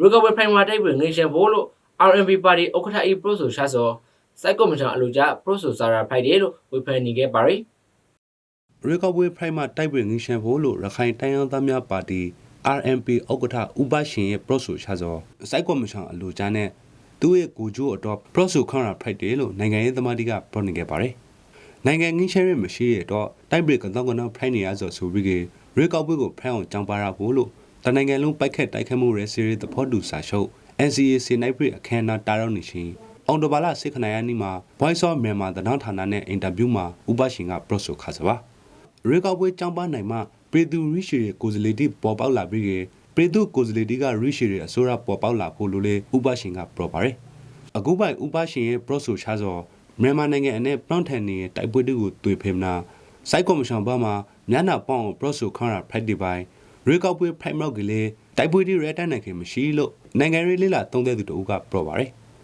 ရီကဝေဖိုင်မာတိုက်ပွဲငေရှင်ဖို့လို့ RMB ပါတီဥက္ကဋ္ဌအီပရိုဆိုရှာဆိုစိုက်ကော်မရှင်အလူကြပရိုဆိုစာရာဖိုက်တယ်လို့ဝေဖန်နေခဲ့ပါရီရေကော့ဘွေဖိုင်မှာတိုက်ပွဲငင်းရှမ်းဖို့လို့ရခိုင်တိုင်းရင်းသားများပါတီ RMP ဥက္ကဋ္ဌဥပရှင်ရဲ့ pro ဆိုချသောစိုက်ကော်မရှင်အလိုချမ်းနဲ့သူ့ရဲ့ကိုကျိုးအတော့ pro ဆိုခွန်ရာဖိုက်တယ်လို့နိုင်ငံရေးသမားတွေကပြောနေခဲ့ပါတယ်။နိုင်ငံငင်းရှမ်းရဲ့မရှိရတော့တိုက်ပွဲကတော့ကတော့ဖိုင်နေရဆိုဆိုပြီးရေကော့ဘွေကိုဖမ်းအောင်ကြောင်းပါရဖို့လို့ တနိုင်ငံလုံးပိုက်ခက်တိုက်ခတ်မှုရဲစီရီသဘောတူစာချုပ် NCA စီနိုင်ပြည်အခမ်းအနားတာရောက်နေရှင်အောင်တိုဘာလစိတ်ခဏရနီမှာ Voice of Myanmar တနန်းဌာနနဲ့အင်တာဗျူးမှာဥပရှင်က pro ဆိုခါစပါရေကောက်ပွဲចောင်းပန်းနိုင်မှပြည်သူရိရှိရဲ့ကိုယ်စားလှယ်တီပေါ်ပေါက်လာပြီးကပြည်သူကိုယ်စားလှယ်တီကရိရှိရဲ့အစိုးရပေါ်ပေါက်လာဖို့လိုလေဥပရှင်ကပြောပါတယ်အခုပိုင်ဥပရှင်ရဲ့ pro ဆိုချသောမြန်မာနိုင်ငံအနဲ့ပလောင်ထန်နေတိုက်ပွဲတွေကိုတွေ့ဖေမနာစိုက်ကော်မရှင်ဘာမှာမြန်နာပေါင်း pro ဆိုခွန်ရာဖက်ဒီပိုင် ရေကောက်ပွဲဖိုင်မောက်ကလေးတိုက်ပွဲတွေရတတ်နိုင်ခင်မရှိလို့နိုင်ငံရေးလေးလာသုံးတဲ့သူတို့ကပြောပါတယ်